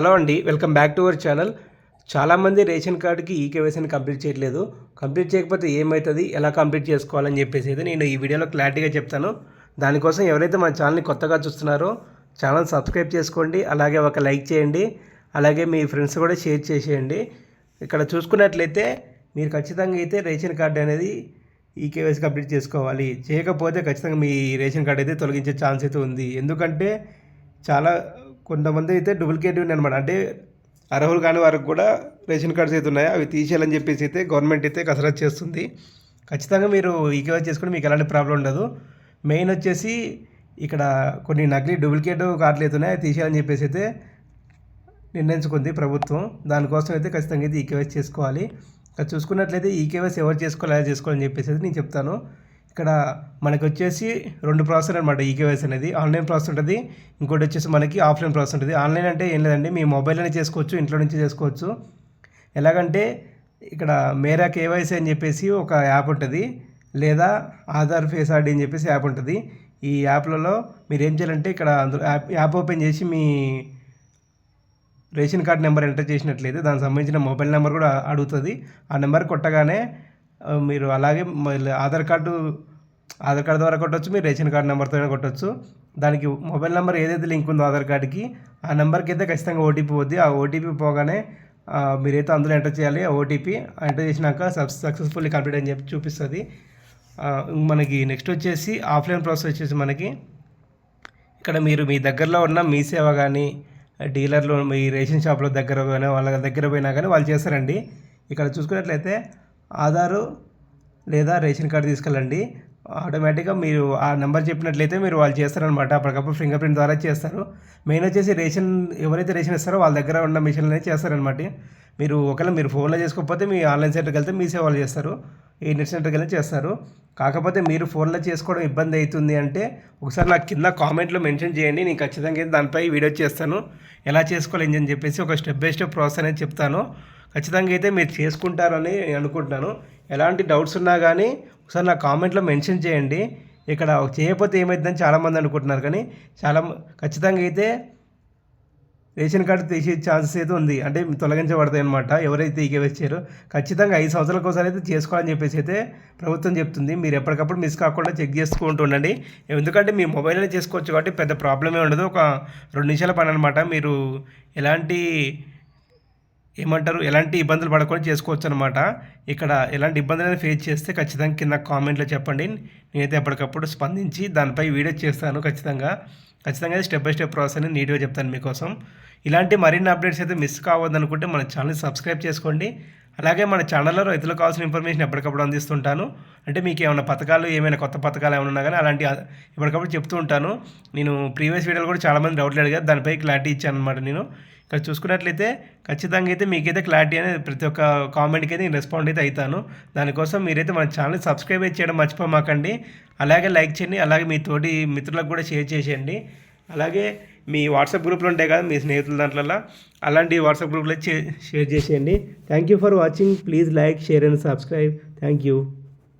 Hello అండి welcome back to our channel. చాలామంది ration కార్డుకి ఈ కేవైసీని కంప్లీట్ చేయట్లేదు. కంప్లీట్ చేయకపోతే ఏమవుతుంది ఎలా కంప్లీట్ చేసుకోవాలని చెప్పేసి అయితే నేను ఈ వీడియోలో క్లారిటీగా చెప్తాను. దానికోసం ఎవరైతే మన ఛానల్ని కొత్తగా చూస్తున్నారో ఛానల్ సబ్స్క్రైబ్ చేసుకోండి అలాగే ఒక లైక్ చేయండి అలాగే మీ ఫ్రెండ్స్ కూడా షేర్ చేసేయండి. ఇక్కడ చూసుకున్నట్లయితే మీరు ఖచ్చితంగా అయితే రేషన్ కార్డు అనేది ఈ కేవైసీ కంప్లీట్ చేసుకోవాలి. చేయకపోతే ఖచ్చితంగా మీ రేషన్ కార్డు అయితే తొలగించే ఛాన్స్ అయితే ఉంది. ఎందుకంటే చాలా కొంతమంది అయితే డూప్లికేట్ ఉన్నాయి అనమాట అంటే అర్హులు కాని వారికి కూడా రేషన్ కార్డ్స్ అయితే ఉన్నాయి. అవి తీసేయాలని చెప్పేసి అయితే గవర్నమెంట్ అయితే కసరత్ చేస్తుంది. ఖచ్చితంగా మీరు ఈ కేవైసీ చేసుకుని మీకు ఎలాంటి ప్రాబ్లం ఉండదు. మెయిన్ వచ్చేసి ఇక్కడ కొన్ని నకిలీ డూప్లికేట్ కార్డులు అయితే ఉన్నాయి. అవి తీసేయాలని చెప్పేసి అయితే నిర్ణయించుకుంది ప్రభుత్వం. దానికోసం అయితే ఖచ్చితంగా అయితే ఈ కేవైసీ చేసుకోవాలి చూసుకున్నట్లయితే ఈ కేవైసీ ఎవరు చేసుకోవాలి ఎలా చేసుకోవాలని చెప్పేసి అయితే నేను చెప్తాను. ఇక్కడ మనకు వచ్చేసి రెండు ప్రాసెస్ అనమాట ఈ కేవైసీ అనేది. ఆన్లైన్ ప్రాసెస్ ఉంటుంది ఇంకోటి వచ్చేసి మనకి ఆఫ్లైన్ ప్రాసెస్ ఉంటుంది. ఆన్లైన్ అంటే ఏం లేదండి మీ మొబైల్లోనే చేసుకోవచ్చు ఇంట్లో నుంచి చేసుకోవచ్చు. ఎలాగంటే ఇక్కడ మేరా కేవైసీ అని చెప్పేసి ఒక యాప్ ఉంటుంది లేదా ఆధార్ ఫేస్ ఐడి అని చెప్పేసి యాప్ ఉంటుంది. ఈ యాప్లలో మీరు ఏం చేయాలంటే ఇక్కడ అందులో యాప్ యాప్ ఓపెన్ చేసి మీ రేషన్ కార్డ్ నెంబర్ ఎంటర్ చేసినట్లయితే దానికి సంబంధించిన మొబైల్ నెంబర్ కూడా అడుగుతుంది. ఆ నెంబర్ కొట్టగానే మీరు అలాగే మళ్ళీ ఆధార్ కార్డు ఆధార్ కార్డు ద్వారా కొట్టవచ్చు మీరు రేషన్ కార్డు నెంబర్తో కొట్టవచ్చు దానికి మొబైల్ నెంబర్ ఏదైతే లింక్ ఉందో ఆధార్ కార్డుకి ఆ నెంబర్కి అయితే ఖచ్చితంగా ఓటీపీ వద్ది ఆ ఓటీపీ పోగానే మీరైతే అందులో ఎంటర్ చేయాలి. ఆ ఓటీపీ ఎంటర్ చేసినాక సక్సెస్ఫుల్లీ కంప్లీట్ అని చెప్పి చూపిస్తుంది. మనకి నెక్స్ట్ వచ్చేసి ఆఫ్లైన్ ప్రాసెస్ వచ్చేసి మనకి ఇక్కడ మీరు మీ దగ్గరలో ఉన్న మీ సేవ కానీ డీలర్లు మీ రేషన్ షాప్లో దగ్గర కానీ వాళ్ళ దగ్గర పోయినా కానీ వాళ్ళు చేస్తారండి. ఇక్కడ చూసుకున్నట్లయితే ఆధారు లేదా రేషన్ కార్డు తీసుకెళ్ళండి. ఆటోమేటిక్గా మీరు ఆ నెంబర్ చెప్పినట్లయితే మీరు వాళ్ళు చేస్తారనమాట అప్పటికప్పుడు ఫింగర్ ప్రింట్ ద్వారా చేస్తారు. మెయిన్ వచ్చేసి రేషన్ ఎవరైతే రేషన్ ఇస్తారో వాళ్ళ దగ్గర ఉన్న మిషన్లు అనేది చేస్తారనమాట మీరు ఒకవేళ మీరు ఫోన్లో చేసుకోకపోతే మీ ఆన్లైన్ సెంటర్కి వెళ్తే మీ సేవలు చేస్తారు. ఈ నెట్ చేస్తారు. కాకపోతే మీరు ఫోన్లో చేసుకోవడం ఇబ్బంది అవుతుంది అంటే ఒకసారి నాకు కింద కామెంట్లో మెన్షన్ చేయండి. నేను ఖచ్చితంగా అయితే దానిపై వీడియో చేస్తాను. ఎలా చేసుకోవాలి అని చెప్పేసి ఒక స్టెప్ బై స్టెప్ ప్రాసెస్ అనేది చెప్తాను. ఖచ్చితంగా అయితే మీరు చేసుకుంటారని నేను అనుకుంటున్నాను. ఎలాంటి డౌట్స్ ఉన్నా కానీ ఒకసారి నా కామెంట్లో మెన్షన్ చేయండి. ఇక్కడ చేయకపోతే ఏమైందని చాలామంది అనుకుంటున్నారు కానీ చాలా ఖచ్చితంగా అయితే రేషన్ కార్డు తీసే ఛాన్సెస్ అయితే ఉంది. అంటే తొలగించబడతాయి అనమాట ఎవరైతే ఈకే వచ్చారో ఖచ్చితంగా ఐదు సంవత్సరాల కోసం అయితే చేసుకోవాలని చెప్పేసి అయితే ప్రభుత్వం చెప్తుంది. మీరు ఎప్పటికప్పుడు మిస్ కాకుండా చెక్ చేసుకుంటూ ఉండండి. ఎందుకంటే మీ మొబైల్లో చేసుకోవచ్చు కాబట్టి పెద్ద ప్రాబ్లమే ఉండదు. ఒక రెండు నిమిషాల పని అనమాట మీరు ఎలాంటి ఏమంటారు? ఎలాంటి ఇబ్బందులు పడకుండా చేసుకోవచ్చు అనమాట ఇక్కడ ఎలాంటి ఇబ్బందులు ఫేస్ చేస్తే ఖచ్చితంగా కింద కామెంట్లో చెప్పండి. నేనైతే ఎప్పటికప్పుడు స్పందించి దానిపై వీడియో చేస్తాను ఖచ్చితంగా. ఖచ్చితంగా స్టెప్ బై స్టెప్ ప్రాసెస్ అని నీట్గా చెప్తాను మీకోసం. ఇలాంటి మరిన్ని అప్డేట్స్ అయితే మిస్ కావద్దు అనుకుంటే మన ఛానల్ సబ్స్క్రైబ్ చేసుకోండి. అలాగే మన ఛానల్లో రైతులకు కావాల్సిన ఇన్ఫర్మేషన్ ఎప్పటికప్పుడు అందిస్తుంటాను. అంటే మీకు ఏమైనా పథకాలు ఏమైనా కొత్త పథకాలు ఏమైనా ఉన్నా కానీ అలాంటి ఎప్పటికప్పుడు చెప్తూ ఉంటాను. నేను ప్రీవియస్ వీడియోలో కూడా చాలామంది డౌట్లు అడిగారు. దానిపై క్లారిటీ ఇచ్చాను అనమాట నేను. ఇక్కడ చూసుకున్నట్లయితే ఖచ్చితంగా అయితే మీకైతే క్లారిటీ అనేది ప్రతి ఒక్క కామెంట్కి అయితే నేను రెస్పాండ్ అయితే అవుతాను. దానికోసం మీరైతే మన ఛానల్ సబ్స్క్రైబ్ చేయడం మర్చిపోమాకండి. అలాగే లైక్ చేయండి. అలాగే మీ తోటి మిత్రులకు కూడా షేర్ చేసేయండి. అలాగే మీ వాట్సాప్ గ్రూప్లు ఉంటాయి కదా మీ స్నేహితుల దాంట్లో అలాంటి వాట్సాప్ గ్రూప్లో షేర్ చేసేయండి. Thank you for watching please like share and subscribe thank you